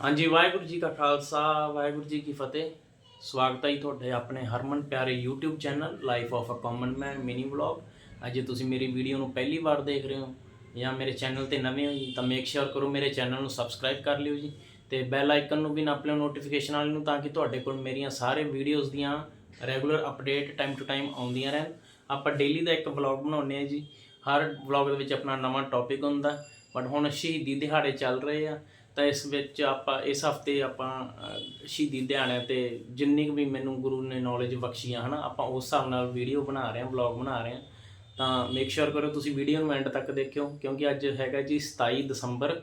ਹਾਂਜੀ, ਵਾਹਿਗੁਰੂ ਜੀ ਕਾ ਖਾਲਸਾ, ਵਾਹਿਗੁਰੂ ਜੀ ਕੀ ਫਤਿਹ। ਸਵਾਗਤ ਹੈ ਜੀ ਤੁਹਾਡੇ ਆਪਣੇ ਹਰਮਨ ਪਿਆਰੇ YouTube channel life of a common man mini vlog ਅੱਜ ਤੁਸੀਂ ਮੇਰੀ ਵੀਡੀਓ ਨੂੰ ਪਹਿਲੀ ਵਾਰ ਦੇਖ ਰਹੇ ਹੋ ਜਾਂ ਮੇਰੇ ਚੈਨਲ ਤੇ ਨਵੇਂ ਹੋ ਜੀ, ਤਾਂ ਮੇਕ ਸ਼ੋਰ ਕਰੋ ਮੇਰੇ ਚੈਨਲ ਨੂੰ ਸਬਸਕ੍ਰਾਈਬ ਕਰ ਲਿਓ ਜੀ ਤੇ ਬੈਲ ਆਈਕਨ ਨੂੰ ਵੀ ਨੱਪ ਲਿਓ ਨੋਟੀਫਿਕੇਸ਼ਨ ਵਾਲੇ ਨੂੰ ਤਾਂ ਕਿ ਤੁਹਾਡੇ ਕੋਲ ਮੇਰੀਆਂ ਸਾਰੇ ਵੀਡੀਓਜ਼ ਦੀਆਂ regular update time to time ਆਉਂਦੀਆਂ ਰਹਿਣ। ਆਪਾਂ ਡੇਲੀ ਦਾ ਇੱਕ ਵਲੌਗ ਬਣਾਉਂਦੇ ਆ ਜੀ। ਹਰ ਵਲੌਗ ਦੇ ਵਿੱਚ ਆਪਣਾ ਨਵਾਂ ਟੌਪਿਕ ਹੁੰਦਾ ਬਟ ਹੁਣ ਸ਼ਹੀਦੀ ਦਿਹਾੜੇ ਚੱਲ ਰਹੇ ਆ। ਤਾਂ ਇਸ ਵਿੱਚ ਆਪਾਂ ਇਸ ਹਫ਼ਤੇ ਆਪਾਂ ਸ਼ਹੀਦੀ ਦਿਹਾੜਿਆਂ ਤੇ ਜਿੰਨੀ ਕੁ ਵੀ ਮੈਨੂੰ ਗੁਰੂ ਨੇ ਨੌਲੇਜ ਬਖਸ਼ੀਆਂ ਆ ਹਨਾ ਆਪਾਂ ਉਸ ਹਿਸਾਬ ਨਾਲ ਵੀਡੀਓ ਬਣਾ ਰਹੇ ਹਾਂ ਵਲੌਗ ਬਣਾ ਰਹੇ ਹਾਂ ਤਾਂ ਮੇਕ ਸ਼ੋਰ ਕਰੋ ਤੁਸੀਂ ਵੀਡੀਓ ਨੂੰ ਐਂਡ ਤੱਕ ਦੇਖਿਓ ਕਿਉਂਕਿ ਅੱਜ ਹੈਗਾ ਜੀ 27 ਦਸੰਬਰ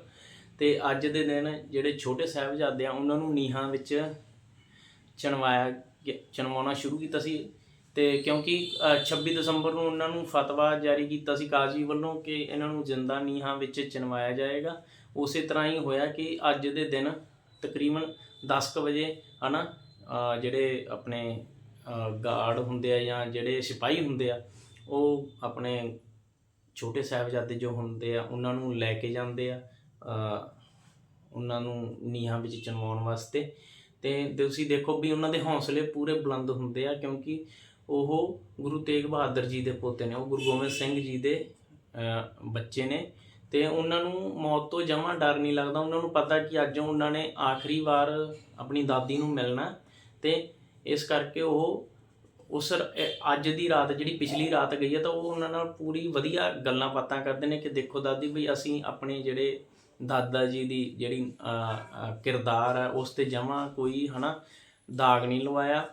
ਤੇ ਅੱਜ ਦੇ ਦਿਨ ਜਿਹੜੇ ਛੋਟੇ ਸਾਹਿਬਜ਼ਾਦੇ ਆ ਉਹਨਾਂ ਨੂੰ ਨੀਹਾਂ ਵਿੱਚ ਚਣਵਾਇਆ ਗਿਆ- ਚਣਵਾਉਣਾ ਸ਼ੁਰੂ ਕੀਤਾ ਸੀ ਤੇ ਕਿਉਂਕਿ ਅ, 26 ਦਸੰਬਰ ਨੂੰ ਉਹਨਾਂ ਨੂੰ ਫਤਵਾ ਜਾਰੀ ਕੀਤਾ ਸੀ ਕਾਜ਼ੀ ਵੱਲੋਂ ਕਿ ਇਹਨਾਂ ਨੂੰ ਜਿੰਦਾ ਨੀਹਾਂ ਵਿੱਚ ਚਣਵਾਇਆ ਜਾਏਗਾ ਉਸੇ ਤਰ੍ਹਾਂ ਹੀ ਹੋਇਆ ਕਿ ਅੱਜ ਦੇ ਦਿਨ ਤਕਰੀਬਨ 10 ਕੁ ਵਜੇ ਹਨਾ ਅ, ਜਿਹੜੇ ਆਪਣੇ ਗਾਰਡ ਹੁੰਦੇ ਆ ਜਾਂ ਜਿਹੜੇ ਸਿਪਾਹੀ ਹੁੰਦੇ ਆ ਉਹ ਆਪਣੇ ਛੋਟੇ ਸਾਹਿਬਜ਼ਾਦੇ ਜੋ ਹੁੰਦੇ ਆ ਉਹਨਾਂ ਨੂੰ ਲੈ ਕੇ ਜਾਂਦੇ ਆ ਉਹਨਾਂ ਨੂੰ ਨੀਹਾਂ ਵਿੱਚ ਚਣਵਾਉਣ ਵਾਸਤੇ। ਤੇ ਤੁਸੀਂ ਦੇਖੋ ਵੀ ਉਹਨਾਂ ਦੇ ਹੌਸਲੇ ਪੂਰੇ ਬੁਲੰਦ ਹੁੰਦੇ ਆ ਕਿਉਂਕਿ ਉਹ ਗੁਰੂ ਤੇਗ ਬਹਾਦਰ ਜੀ ਦੇ ਪੋਤੇ ਨੇ ਉਹ ਗੁਰੂ ਗੋਬਿੰਦ ਸਿੰਘ ਜੀ ਦੇ ਬੱਚੇ ਨੇ। ਤੇ ਉਹਨਾਂ ਨੂੰ ਮੌਤ ਤੋਂ ਜਮਾਂ ਡਰ ਨਹੀਂ ਲੱਗਦਾ। ਉਹਨਾਂ ਨੂੰ ਪਤਾ ਕਿ ਅੱਜ ਉਹਨਾਂ ਨੇ ਆਖਰੀ ਵਾਰ ਆਪਣੀ ਦਾਦੀ ਨੂੰ ਮਿਲਣਾ ਤੇ ਇਸ ਕਰਕੇ ਉਹ ਉਸ ਅੱਜ ਦੀ ਰਾਤ ਜਿਹੜੀ ਪਿਛਲੀ ਰਾਤ ਗਈ ਹੈ ਤਾਂ ਉਹ ਉਹਨਾਂ ਨਾਲ ਪੂਰੀ ਵਧੀਆ ਗੱਲਾਂ ਬਾਤਾਂ ਕਰਦੇ ਨੇ ਕਿ ਦੇਖੋ ਦਾਦੀ ਵੀ ਅਸੀਂ ਆਪਣੇ ਜਿਹੜੇ ਦਾਦਾ ਜੀ ਦੀ ਜਿਹੜੀ ਕਿਰਦਾਰ ਹੈ ਉਸ ਤੇ ਜਮਾਂ ਕੋਈ ਹਨਾ ਦਾਗ ਨਹੀਂ ਲਵਾਇਆ।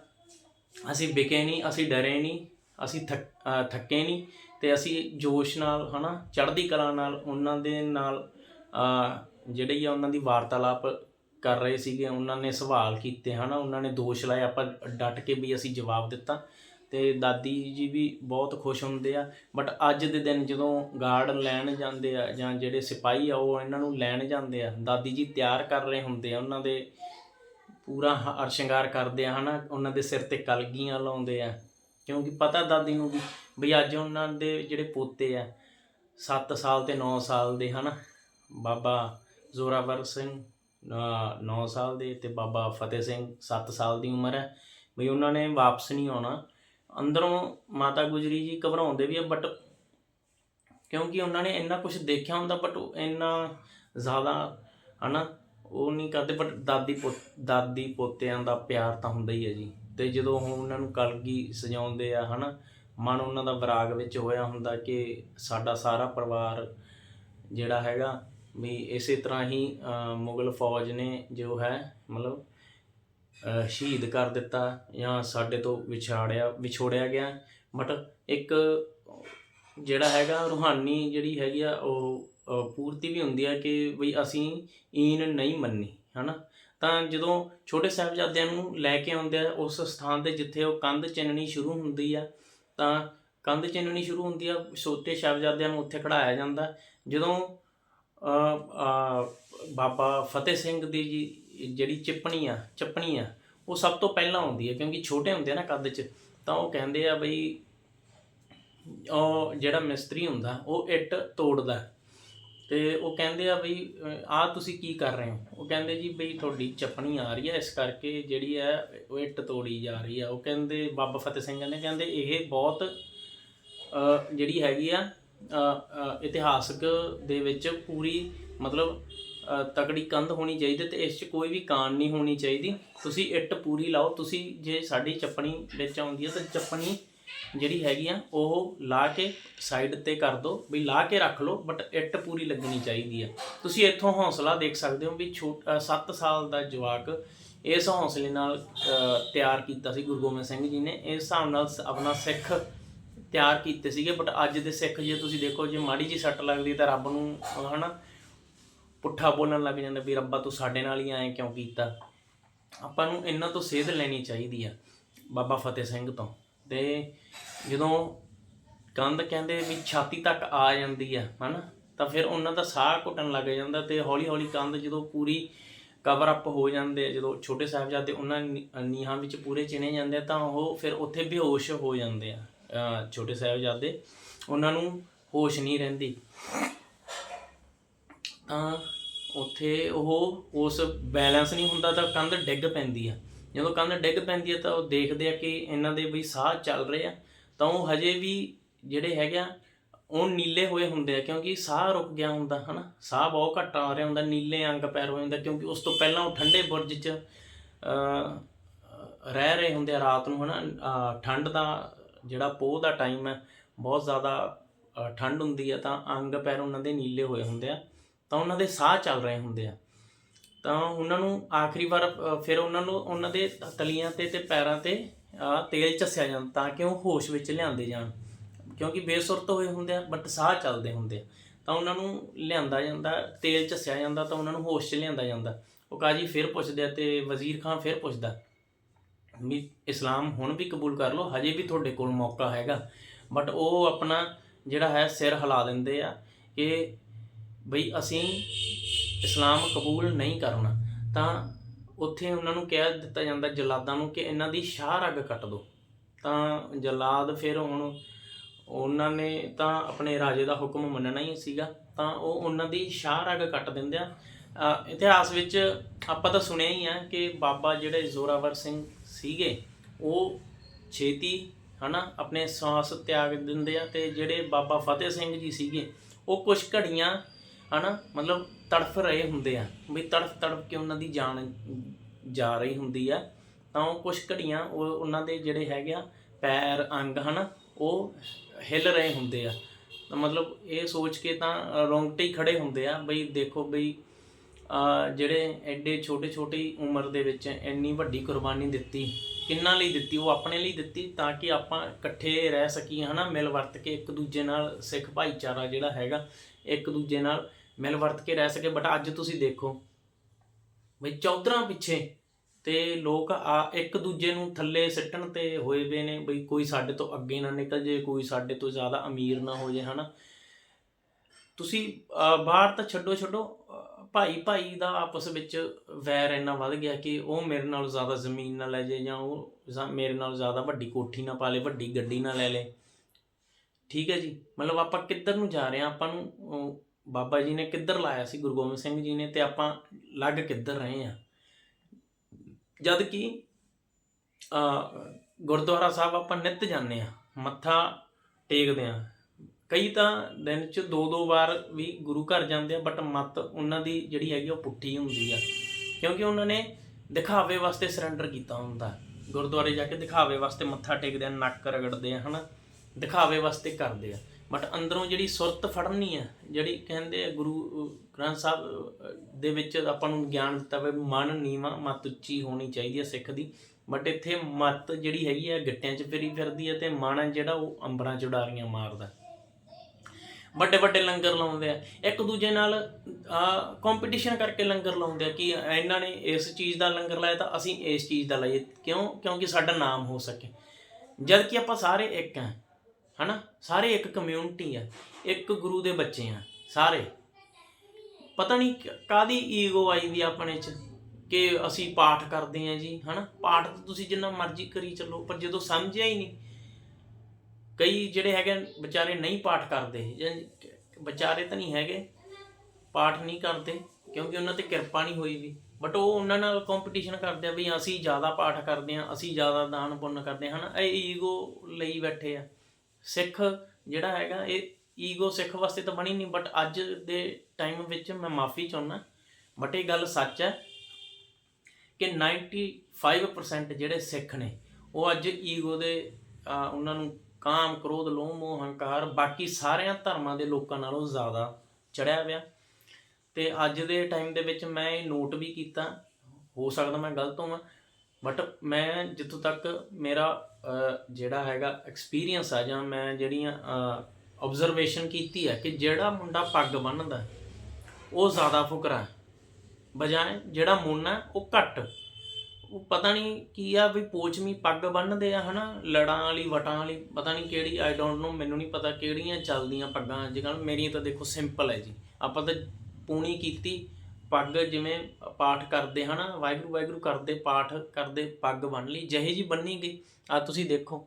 ਅਸੀਂ ਵਿਕੇ ਨਹੀਂ, ਅਸੀਂ ਡਰੇ ਨਹੀਂ, ਅਸੀਂ ਥੱਕ ਥੱਕੇ ਨਹੀਂ। ਤੇ ਅਸੀਂ ਜੋਸ਼ ਨਾਲ, ਹਨਾ, ਚੜ੍ਹਦੀ ਕਲਾ ਨਾਲ ਉਹਨਾਂ ਦੇ ਨਾਲ ਜਿਹੜੇ ਆ ਉਹਨਾਂ ਦੀ ਵਾਰਤਾਲਾਪ ਕਰ ਰਹੇ ਸੀਗੇ, ਉਹਨਾਂ ਨੇ ਸਵਾਲ ਕੀਤੇ, ਹਨਾ, ਉਹਨਾਂ ਨੇ ਦੋਸ਼ ਲਾਏ ਆਪਾਂ ਡਟ ਕੇ ਵੀ ਅਸੀਂ ਜਵਾਬ ਦਿੱਤਾ ਤੇ ਦਾਦੀ ਜੀ ਵੀ ਬਹੁਤ ਖੁਸ਼ ਹੁੰਦੇ ਆ। ਬਟ ਅੱਜ ਦੇ ਦਿਨ ਜਦੋਂ ਗਾਰਡ ਲੈਣ ਜਾਂਦੇ ਆ ਜਾਂ ਜਿਹੜੇ ਸਿਪਾਹੀ ਆ, ਉਹ ਇਹਨਾਂ ਨੂੰ ਲੈਣ ਜਾਂਦੇ ਆ, ਦਾਦੀ ਜੀ ਤਿਆਰ ਕਰ ਰਹੇ ਹੁੰਦੇ ਆ, ਉਹਨਾਂ ਦੇ ਪੂਰਾ ਹਰ ਸ਼ਿੰਗਾਰ ਕਰਦੇ ਆ, ਹਨਾ, ਉਹਨਾਂ ਦੇ ਸਿਰ ਤੇ ਕਲਗੀਆਂ ਲਾਉਂਦੇ ਆ। ਕਿਉਂਕਿ ਪਤਾ ਦਾਦੀ ਨੂੰ ਵੀ ਵੀ ਅੱਜ ਉਹਨਾਂ ਦੇ ਜਿਹੜੇ ਪੋਤੇ ਆ 7 ਸਾਲ ਤੇ 9 ਸਾਲ ਦੇ ਹਨਾ, ਬਾਬਾ ਜ਼ੋਰਾਵਰ ਸਿੰਘ 9 ਸਾਲ ਦੇ ਤੇ ਬਾਬਾ ਫਤਿਹ ਸਿੰਘ 7 ਸਾਲ ਦੀ ਉਮਰ ਹੈ। ਵੀ ਉਹਨਾਂ ਨੇ ਵਾਪਸ ਨਹੀਂ ਆਉਣਾ। ਅੰਦਰੋਂ ਮਾਤਾ ਗੁਜਰੀ ਜੀ ਘਬਰਾਉਂਦੇ ਵੀ ਆ ਬਟ ਕਿਉਂਕਿ ਉਹਨਾਂ ਨੇ ਇੰਨਾ ਕੁਝ ਦੇਖਿਆ ਹੁੰਦਾ ਬਟ ਉਹ ਇੰਨਾ ਜ਼ਿਆਦਾ ਹਨਾ, ਉਹ ਨਹੀਂ ਕਰਦੇ ਬਟ ਦਾਦੀ ਪੋ ਦਾਦੀ ਪੋਤਿਆਂ ਦਾ ਪਿਆਰ ਤਾਂ ਹੁੰਦਾ ਹੀ ਹੈ ਜੀ। ਤੇ ਜਦੋਂ ਉਹ ਉਹਨਾਂ ਨੂੰ ਕਲਗੀ ਸਜਾਉਂਦੇ ਆ ਹਨਾ ਮਨ ਉਹਨਾਂ ਦਾ ਵਿਰਾਗ ਵਿੱਚ ਹੋਇਆ ਹੁੰਦਾ ਕਿ ਸਾਡਾ ਸਾਰਾ ਪਰਿਵਾਰ ਜਿਹੜਾ ਹੈਗਾ ਵੀ ਇਸੇ ਤਰ੍ਹਾਂ ਹੀ ਮੁਗਲ ਫੌਜ ਨੇ ਜੋ ਹੈ, ਮਤਲਬ ਸ਼ਹੀਦ ਕਰ ਦਿੱਤਾ ਜਾਂ ਸਾਡੇ ਤੋਂ ਵਿਛਾੜਿਆ, ਵਿਛੋੜਿਆ ਗਿਆ। ਬਟ ਇੱਕ ਜਿਹੜਾ ਹੈਗਾ ਰੂਹਾਨੀ ਜਿਹੜੀ ਹੈਗੀ ਆ, ਉਹ ਪੂਰਤੀ ਵੀ ਹੁੰਦੀ ਆ ਕਿ ਵੀ ਅਸੀਂ ਈਨ ਨਹੀਂ ਮੰਨੀ, ਹਨਾ? ਤਾਂ ਜਦੋਂ ਛੋਟੇ ਸਾਹਿਬਜ਼ਾਦਿਆਂ ਨੂੰ ਲੈ ਕੇ ਆਉਂਦੇ ਆ, ਉਸ ਸਥਾਨ ਤੇ ਜਿੱਥੇ ਉਹ ਕੰਧ ਚਿੰਨਣੀ ਸ਼ੁਰੂ ਹੁੰਦੀ ਆ ਤਾਂ ਕੰਧ ਚਿੰਨਣੀ ਸ਼ੁਰੂ ਹੁੰਦੀ ਆ ਛੋਟੇ ਸਾਹਿਬਜ਼ਾਦਿਆਂ ਨੂੰ ਉੱਥੇ ਖੜਾਇਆ ਜਾਂਦਾ। ਜਦੋਂ ਬਾਬਾ ਫਤਿਹ ਸਿੰਘ ਦੀ ਜੀ, ਜਿਹੜੀ ਚਿੱਪਣੀ ਆ, ਚੱਪਣੀ ਆ, ਉਹ ਸਭ ਤੋਂ ਪਹਿਲਾਂ ਆਉਂਦੀ ਹੈ ਕਿਉਂਕਿ ਛੋਟੇ ਹੁੰਦੇ ਆ ਨਾ ਕੱਦ 'ਚ, ਤਾਂ ਉਹ ਕਹਿੰਦੇ ਆ ਬਈ, ਉਹ ਜਿਹੜਾ ਮਿਸਤਰੀ ਹੁੰਦਾ, ਉਹ ਇੱਟ ਤੋੜਦਾ। ਤੇ ਉਹ ਕਹਿੰਦੇ ਆ ਬਈ ਆ ਤੁਸੀਂ ਕੀ ਕਰ ਰਹੇ ਹੋ? ਉਹ ਕਹਿੰਦੇ ਜੀ ਬਈ ਤੁਹਾਡੀ ਚੱਪਣੀ ਆ ਰਹੀ ਹੈ, ਇਸ ਕਰਕੇ ਜਿਹੜੀ ਹੈ ਉਹ ਇੱਟ ਤੋੜੀ ਜਾ ਰਹੀ ਆ। ਉਹ ਕਹਿੰਦੇ ਬਾਬਾ ਫਤਿਹ ਸਿੰਘ ਨੇ ਕਹਿੰਦੇ ਇਹ ਬਹੁਤ ਜਿਹੜੀ ਹੈਗੀ ਆ ਇਤਿਹਾਸਕ ਦੇ ਵਿੱਚ ਪੂਰੀ ਮਤਲਬ ਤਕੜੀ ਕੰਧ ਹੋਣੀ ਚਾਹੀਦੀ ਤੇ ਇਸ 'ਚ ਕੋਈ ਵੀ ਕਾਣ ਨਹੀਂ ਹੋਣੀ ਚਾਹੀਦੀ। ਤੁਸੀਂ ਇੱਟ ਪੂਰੀ ਲਾਓ, ਤੁਸੀਂ ਜੇ ਸਾਡੀ ਚੱਪਣੀ ਵਿੱਚ ਆਉਂਦੀ ਹੈ ਤਾਂ ਚੱਪਣੀ ਜਿਹੜੀ ਹੈਗੀ ਆ, ਉਹ ਲਾ ਕੇ ਸਾਈਡ ਤੇ ਕਰ ਦਿਓ ਵੀ ਲਾ ਕੇ ਰੱਖ ਲਓ ਬਟ ਇੱਟ ਪੂਰੀ ਲੱਗਣੀ ਚਾਹੀਦੀ ਆ। ਤੁਸੀਂ ਇੱਥੋਂ ਹੌਸਲਾ ਦੇਖ ਸਕਦੇ ਹੋ ਵੀ ਛੋਟਾ 7 ਸਾਲ ਦਾ ਜਵਾਕ ਇਸ ਹੌਸਲੇ ਨਾਲ ਤਿਆਰ ਕੀਤਾ ਸੀ, ਗੁਰੂ ਗੋਬਿੰਦ ਸਿੰਘ ਜੀ ਨੇ। ਇਸ ਹਿਸਾਬ ਨਾਲ ਸ- ਆਪਣਾ ਸਿੱਖ ਤਿਆਰ ਕੀਤੇ ਸੀਗੇ ਬਟ ਅੱਜ ਦੇ ਸਿੱਖ ਜੇ ਤੁਸੀਂ ਦੇਖੋ, ਜੇ ਮਾੜੀ ਜੀ ਸੱਟ ਲੱਗਦੀ ਤਾਂ ਰੱਬ ਨੂੰ ਅਹ ਹਨਾ, ਪੁੱਠਾ ਬੋਲਣ ਲੱਗ ਜਾਂਦਾ ਵੀ ਰੱਬਾ ਤੂੰ ਸਾਡੇ ਨਾਲ ਹੀ ਆਏ ਕਿਉਂ ਕੀਤਾ। ਆਪਾਂ ਨੂੰ ਇਹਨਾਂ ਤੋਂ ਸੇਧ ਲੈਣੀ ਚਾਹੀਦੀ ਆ, ਬਾਬਾ ਫਤਿਹ ਸਿੰਘ ਤੋਂ। ਤੇ ਜਦੋਂ ਕੰਧ ਕਹਿੰਦੇ ਵੀ ਛਾਤੀ ਤੱਕ ਆ ਜਾਂਦੀ ਆ ਹਨਾ ਤਾਂ ਫਿਰ ਉਹਨਾਂ ਦਾ ਸਾਹ ਘੁੱਟਣ ਲੱਗ ਜਾਂਦਾ ਤੇ ਹੌਲੀ ਹੌਲੀ ਕੰਧ ਜਦੋਂ ਪੂਰੀ ਕਵਰ ਅਪ ਹੋ ਜਾਂਦੇ ਆ, ਜਦੋਂ ਛੋਟੇ ਸਾਹਿਬਜ਼ਾਦੇ ਉਹਨਾਂ ਨੀ- ਨੀਹਾਂ ਵਿੱਚ ਪੂਰੇ ਚਿਣੇ ਜਾਂਦੇ ਆ, ਤਾਂ ਉਹ ਫਿਰ ਉੱਥੇ ਬੇਹੋਸ਼ ਹੋ ਜਾਂਦੇ ਆ ਛੋਟੇ ਸਾਹਿਬਜ਼ਾਦੇ। ਉਹਨਾਂ ਨੂੰ ਹੋਸ਼ ਨਹੀਂ ਰਹਿੰਦੀ। ਤਾਂ ਉੱਥੇ ਉਹ ਉਸ ਬੈਲੈਂਸ ਨਹੀਂ ਹੁੰਦਾ ਤਾਂ ਕੰਧ ਡਿੱਗ ਪੈਂਦੀ ਆ। ਜਦੋਂ ਕੰਧ ਡਿੱਗ ਪੈਂਦੀ ਹੈ ਤਾਂ ਉਹ ਦੇਖਦੇ ਆ ਕਿ ਇਹਨਾਂ ਦੇ ਵੀ ਸਾਹ ਚੱਲ ਰਹੇ ਆ। ਤਾਂ ਉਹ ਹਜੇ ਵੀ ਜਿਹੜੇ ਹੈਗੇ ਆ ਉਹ ਨੀਲੇ ਹੋਏ ਹੁੰਦੇ ਆ ਕਿਉਂਕਿ ਸਾਹ ਰੁਕ ਗਿਆ ਹੁੰਦਾ ਹਨਾ? ਸਾਹ ਬਹੁਤ ਘੱਟ ਆ ਰਿਹਾ ਹੁੰਦਾ ਨੀਲੇ ਅੰਗ ਪੈਰ ਹੋ ਜਾਂਦਾ ਕਿਉਂਕਿ ਉਸ ਤੋਂ ਪਹਿਲਾਂ ਉਹ ਠੰਡੇ ਬੁਰਜ 'ਚ ਰਹਿ ਰਹੇ ਹੁੰਦੇ ਆ ਰਾਤ ਨੂੰ ਹਨਾ? ਅਹ, ਠੰਡ ਦਾ ਜਿਹੜਾ ਪੋਹ ਦਾ ਟਾਈਮ ਹੈ ਬਹੁਤ ਜ਼ਿਆਦਾ ਠੰਡ ਹੁੰਦੀ ਹੈ ਤਾਂ ਅੰਗ ਪੈਰ ਉਹਨਾਂ ਦੇ ਨੀਲੇ ਹੋਏ ਹੁੰਦੇ ਆ। ਤਾਂ ਉਹਨਾਂ ਦੇ ਸਾਹ ਚੱਲ ਰਹੇ ਹੁੰਦੇ ਆ। ਤਾਂ ਉਹਨਾਂ ਨੂੰ ਆਖਰੀ ਵਾਰ ਫਿਰ ਉਹਨਾਂ ਨੂੰ ਉਹਨਾਂ ਦੇ ਤਲੀਆਂ ਤੇ ਤੇ ਪੈਰਾਂ ਤੇ ਤੇਲ ਚੱਸਿਆ ਜਾਂਦਾ ਤਾਂ ਕਿ ਉਹ ਹੋਸ਼ ਵਿੱਚ ਲਿਆਂਦੇ ਜਾਣ। ਕਿਉਂਕਿ ਬੇਸੁਰਤ ਹੋਏ ਹੁੰਦੇ ਆ ਬਟ ਸਾਹ ਚੱਲਦੇ ਹੁੰਦੇ ਆ। ਤਾਂ ਉਹਨਾਂ ਨੂੰ ਲਿਆਂਦਾ ਜਾਂਦਾ, ਤੇਲ ਚੱਸਿਆ ਜਾਂਦਾ ਤਾਂ ਉਹਨਾਂ ਨੂੰ ਹੋਸ਼ 'ਚ ਲਿਆਂਦਾ ਜਾਂਦਾ। ਉਹ ਕਾਜੀ ਫਿਰ ਪੁੱਛਦੇ ਆ ਤੇ ਵਜ਼ੀਰ ਖਾਨ ਫਿਰ ਪੁੱਛਦਾ, ਵੀ ਇਸਲਾਮ ਹੁਣ ਵੀ ਕਬੂਲ ਕਰ ਲਓ, ਹਜੇ ਵੀ ਤੁਹਾਡੇ ਕੋਲ ਮੌਕਾ ਹੈਗਾ। ਬਟ ਉਹ ਆਪਣਾ ਜਿਹੜਾ ਹੈ ਸਿਰ ਹਿਲਾ ਦਿੰਦੇ ਆ ਕਿ ਬਈ ਅਸੀਂ ਇਸਲਾਮ ਕਬੂਲ ਨਹੀਂ ਕਰਨਾ, ਤਾਂ ਉੱਥੇ ਉਹਨਾਂ ਨੂੰ ਕਹਿ ਦਿੱਤਾ ਜਾਂਦਾ ਜਲਾਦਾਂ ਨੂੰ ਕਿ ਇਹਨਾਂ ਦੀ ਸ਼ਾਹ ਰੱਗ ਕੱਟ ਦਿਓ ਤਾਂ ਜਲਾਦ ਫਿਰ ਹੁਣ ਉਹਨਾਂ ਨੇ ਤਾਂ ਆਪਣੇ ਰਾਜੇ ਦਾ ਹੁਕਮ ਮੰਨਣਾ ਹੀ ਸੀਗਾ, ਤਾਂ ਉਹ ਉਹਨਾਂ ਦੀ ਸ਼ਾਹ ਰੱਗ ਕੱਟ ਦਿੰਦੇ ਆ। ਇਤਿਹਾਸ ਵਿੱਚ ਆਪਾਂ ਤਾਂ ਸੁਣਿਆ ਹੀ ਆ ਕਿ ਬਾਬਾ ਜਿਹੜੇ ਜ਼ੋਰਾਵਰ ਸਿੰਘ ਸੀਗੇ, ਉਹ ਛੇਤੀ ਹਨਾ ਆਪਣੇ ਸਵਾਸ ਤਿਆਗ ਦਿੰਦੇ ਆ ਤੇ ਜਿਹੜੇ ਬਾਬਾ ਫਤਿਹ ਸਿੰਘ ਜੀ ਸੀਗੇ, ਉਹ ਕੁਝ ਘੜੀਆਂ ਹਨਾ ਮਤਲਬ ਤੜਫ ਰਹੇ ਹੁੰਦੇ ਆ, ਵੀ ਤੜਫ ਤੜਫ ਕੇ ਉਹਨਾਂ ਦੀ ਜਾਨ ਜਾ ਰਹੀ ਹੁੰਦੀ ਆ, ਤਾਂ ਉਹ ਕੁਝ ਘੜੀਆਂ ਉਹ ਉਹਨਾਂ ਦੇ ਜਿਹੜੇ ਹੈਗੇ ਆ ਪੈਰ, ਅੰਗ ਹਨਾ, ਉਹ ਹਿੱਲ ਰਹੇ ਹੁੰਦੇ ਆ। ਤਾਂ ਮਤਲਬ ਇਹ ਸੋਚ ਕੇ ਤਾਂ ਰੋਂਗਟੇ ਹੀ ਖੜੇ ਹੁੰਦੇ ਆ, ਬਈ ਦੇਖੋ ਬਈ ਜਿਹੜੇ ਐਡੇ ਛੋਟੇ ਛੋਟੀ ਉਮਰ ਦੇ ਵਿੱਚ ਇੰਨੀ ਵੱਡੀ ਕੁਰਬਾਨੀ ਦਿੱਤੀ, ਕਿੰਨਾਂ ਲਈ ਦਿੱਤੀ? ਉਹ ਆਪਣੇ ਲਈ ਦਿੱਤੀ ਤਾਂ ਕਿ ਆਪਾਂ ਇਕੱਠੇ ਰਹਿ ਸਕੀਏ ਹਨਾ, ਮਿਲ ਵਰਤ ਕੇ ਇੱਕ ਦੂਜੇ ਨਾਲ ਸਿੱਖ ਭਾਈਚਾਰਾ ਜਿਹੜਾ ਹੈਗਾ, ਇੱਕ ਦੂਜੇ ਨਾਲ ਮਿਲ ਵਰਤ ਕੇ ਰਹਿ ਸਕੇ ਬਟ ਅੱਜ ਤੁਸੀਂ ਦੇਖੋ ਬਈ ਚੌਧਰਾਂ ਪਿੱਛੇ ਤੇ ਲੋਕ ਆ ਇੱਕ ਦੂਜੇ ਨੂੰ ਥੱਲੇ ਸਿੱਟਣ ਤੇ ਹੋਏ ਵੇ ਨੇ ਬਈ ਕੋਈ ਸਾਡੇ ਤੋਂ ਅੱਗੇ ਨਾ ਨਿਕਲ ਜੇ ਕੋਈ ਸਾਡੇ ਤੋਂ ਜ਼ਿਆਦਾ ਅਮੀਰ ਨਾ ਹੋ ਜੇ ਹਨਾ? ਤੁਸੀਂ ਬਾਹਰ ਤਾਂ ਛੱਡੋ ਛੱਡੋ ਭਾਈ ਭਾਈ ਦਾ ਆਪਸ ਵਿੱਚ ਵੈਰ ਇੰਨਾ ਵੱਧ ਗਿਆ ਕਿ ਉਹ ਮੇਰੇ ਨਾਲ ਜ਼ਿਆਦਾ ਜ਼ਮੀਨ ਨਾ ਲੈ ਜੇ ਜਾਂ ਉਹ ਜਾਂ ਮੇਰੇ ਨਾਲ ਜ਼ਿਆਦਾ ਵੱਡੀ ਕੋਠੀ ਨਾ ਪਾ ਲੇ, ਵੱਡੀ ਗੱਡੀ ਨਾ ਲੈ ਲੇ। ਠੀਕ ਹੈ ਜੀ? ਮਤਲਬ ਆਪਾਂ ਕਿੱਧਰ ਨੂੰ ਜਾ ਰਹੇ ਹਾਂ? ਆਪਾਂ ਨੂੰ ਬਾਬਾ ਜੀ ਨੇ ਕਿੱਧਰ ਲਾਇਆ ਸੀ? ਗੁਰੂ ਗੋਬਿੰਦ ਸਿੰਘ ਜੀ ਨੇ ਤੇ ਆਪਾਂ ਲੱਗ ਕਿੱਧਰ ਰਹੇ ਆ ਜਦ ਕਿ ਗੁਰਦੁਆਰਾ ਸਾਹਿਬ ਆਪਾਂ ਨਿੱਤ ਜਾਂਦੇ ਆ ਮੱਥਾ ਟੇਕਦੇ ਆ ਕਈ ਤਾਂ ਦਿਨ ਚ ਦੋ ਦੋ ਵਾਰ ਵੀ ਗੁਰੂ ਘਰ ਜਾਂਦੇ ਆ ਬਟ ਮਤ ਉਹਨਾਂ ਦੀ ਜਿਹੜੀ ਹੈਗੀ ਉਹ ਪੁੱਠੀ ਹੁੰਦੀ ਆ। ਕਿਉਂਕਿ ਉਹਨਾਂ ਨੇ ਦਿਖਾਵੇ ਵਾਸਤੇ ਸਰੈਂਡਰ ਕੀਤਾ ਹੁੰਦਾ। ਗੁਰਦੁਆਰੇ ਜਾ ਕੇ ਦਿਖਾਵੇ ਵਾਸਤੇ ਮੱਥਾ ਟੇਕਦੇ ਆ, ਨੱਕ ਰਗੜਦੇ ਆ, ਹਨਾ? ਦਿਖਾਵੇ ਵਾਸਤੇ ਕਰਦੇ ਆ। ਬਟ ਅੰਦਰੋਂ ਜਿਹੜੀ ਸੁਰਤ ਫੜਨੀ ਆ ਜਿਹੜੀ ਕਹਿੰਦੇ ਆ ਗੁਰੂ ਗ੍ਰੰਥ ਸਾਹਿਬ ਦੇ ਵਿੱਚ ਆਪਾਂ ਨੂੰ ਗਿਆਨ ਦਿੱਤਾ ਵੀ ਮਨ ਨੀਵਾ ਮਤ ਉੱਚੀ ਹੋਣੀ ਚਾਹੀਦੀ ਹੈ ਸਿੱਖ ਦੀ। ਬਟ ਇੱਥੇ ਮਤ ਜਿਹੜੀ ਹੈਗੀ ਆ ਗੱਟਿਆਂ 'ਚ ਫਿਰੀ ਫਿਰਦੀ ਹੈ ਤੇ ਮਨ ਆ ਜਿਹੜਾ ਉਹ ਅੰਬਰਾਂ 'ਚ ਉਡਾਰੀਆਂ ਮਾਰਦਾ ਵੱਡੇ ਵੱਡੇ ਲੰਗਰ ਲਾਉਂਦੇ ਆ। ਇੱਕ ਦੂਜੇ ਨਾਲ ਕੰਪੀਟੀਸ਼ਨ ਕਰਕੇ ਲੰਗਰ ਲਾਉਂਦੇ ਆ ਕਿ ਇਹਨਾਂ ਨੇ ਇਸ ਚੀਜ਼ ਦਾ ਲੰਗਰ ਲਾਇਆ ਤਾਂ ਅਸੀਂ ਇਸ ਚੀਜ਼ ਦਾ ਲਾਈਏ। ਕਿਉਂ? ਕਿਉਂਕਿ ਸਾਡਾ ਨਾਮ ਹੋ ਸਕੇ। ਜਦ ਕਿ ਆਪਾਂ ਸਾਰੇ ਇੱਕ ਆ ਹਨਾ? ਸਾਰੇ ਇੱਕ ਕਮਿਊਨਿਟੀ ਆ, ਇੱਕ ਗੁਰੂ ਦੇ ਬੱਚੇ ਆ, ਸਾਰੇ। ਪਤਾ ਨਹੀਂ ਕਾਦੀ ਈਗੋ ਆਈ ਵੀ ਆਪਣੇ ਚ, ਕਿ ਅਸੀਂ ਪਾਠ ਕਰਦੇ ਆ ਜੀ, ਹਨਾ? ਪਾਠ ਤਾਂ ਤੁਸੀਂ ਜਿੰਨਾ ਮਰਜ਼ੀ ਕਰੀ ਚੱਲੋ, ਪਰ ਜਦੋਂ ਸਮਝਿਆ ਹੀ ਨਹੀਂ, ਕਈ ਜਿਹੜੇ ਹੈਗੇ ਵਿਚਾਰੇ ਨਹੀਂ ਪਾਠ ਕਰਦੇ, ਜਾਂ ਵਿਚਾਰੇ ਤਾਂ ਨਹੀਂ ਹੈਗੇ, ਪਾਠ ਨਹੀਂ ਕਰਦੇ, ਕਿਉਂਕਿ ਉਹਨਾਂ ਤੇ ਕਿਰਪਾ ਨਹੀਂ ਹੋਈ ਵੀ। ਬਟ ਉਹ ਉਹਨਾਂ ਨਾਲ ਕੰਪੀਟੀਸ਼ਨ ਕਰਦੇ ਆ, ਵੀ ਅਸੀਂ ਜ਼ਿਆਦਾ ਪਾਠ ਕਰਦੇ ਆ, ਅਸੀਂ ਜ਼ਿਆਦਾ ਦਾਨ ਪੁੰਨ ਕਰਦੇ ਹਾਂ ਹਨਾ? ਇਹ ਈਗੋ ਲਈ ਬੈਠੇ ਆ। ਸਿੱਖ ਜਿਹੜਾ ਹੈਗਾ, ਇਹ ਈਗੋ ਸਿੱਖ ਵਾਸਤੇ ਤਾਂ ਬਣੀ ਨਹੀਂ ਬਟ ਅੱਜ ਦੇ ਟਾਈਮ ਵਿੱਚ ਮੈਂ ਮਾਫੀ ਚਾਹੁੰਦਾ ਬਟ ਇਹ ਗੱਲ ਸੱਚ ਹੈ ਕਿ 95% ਜਿਹੜੇ ਸਿੱਖ ਨੇ, ਉਹ ਅੱਜ ਈਗੋ ਦੇ ਉਹਨਾਂ ਨੂੰ ਕਾਮ, ਕ੍ਰੋਧ, ਲੋਭ, ਮੋਹ, ਹੰਕਾਰ, ਬਾਕੀ ਸਾਰਿਆਂ ਧਰਮਾਂ ਦੇ ਲੋਕਾਂ ਨਾਲੋਂ ਜ਼ਿਆਦਾ ਚੜਿਆ ਪਿਆ। ਤੇ ਅੱਜ ਦੇ ਟਾਈਮ ਦੇ ਵਿੱਚ ਮੈਂ ਇਹ ਨੋਟ ਵੀ ਕੀਤਾ। ਹੋ ਸਕਦਾ ਮੈਂ ਗਲਤ ਹੋਵਾਂ ਬਟ ਮੈਂ ਜਿੱਥੋਂ ਤੱਕ ਮੇਰਾ ਜਿਹੜਾ ਹੈਗਾ ਐਕਸਪੀਰੀਅੰਸ ਆ ਜਾਂ ਮੈਂ ਜਿਹੜੀਆਂ ਆਬਜ਼ਰਵੇਸ਼ਨ ਕੀਤੀ ਹੈ ਕਿ ਜਿਹੜਾ ਮੁੰਡਾ ਪੱਗ ਬੰਨ੍ਹਦਾ ਉਹ ਜ਼ਿਆਦਾ ਫੁਕਰਾ ਬਜਾਏ ਜਿਹੜਾ ਮੁੰਨਾ ਉਹ ਘੱਟ। ਉਹ ਪਤਾ ਨਹੀਂ ਕੀ ਆ ਵੀ ਪੋਚਮੀ ਪੱਗ ਬੰਨਦੇ ਆ, ਹਨਾ? ਲੜਾਂ ਵਾਲੀ, ਵਟਾਂ ਵਾਲੀ, ਪਤਾ ਨਹੀਂ ਕਿਹੜੀ ਆਈ ਡੋਨਟ ਨੋ ਮੈਨੂੰ ਨਹੀਂ ਪਤਾ ਕਿਹੜੀਆਂ ਚੱਲਦੀਆਂ ਪੱਗਾਂ ਅੱਜ ਕੱਲ੍ਹ। ਮੇਰੀਆਂ ਤਾਂ ਦੇਖੋ ਸਿੰਪਲ ਹੈ ਜੀ। ਆਪਾਂ ਤਾਂ ਪੂਣੀ ਕੀਤੀ ਪੱਗ ਜਿਵੇਂ ਪਾਠ ਕਰਦੇ ਹਨਾ, ਵਾਹਿਗੁਰੂ ਵਾਹਿਗੁਰੂ ਕਰਦੇ ਪਾਠ, ਕਰਦੇ ਪੱਗ ਬੰਨ ਲਈ, ਜਿਹੇ ਜੀ ਬੰਨੀ ਗਈ, ਆ ਤੁਸੀਂ ਦੇਖੋ।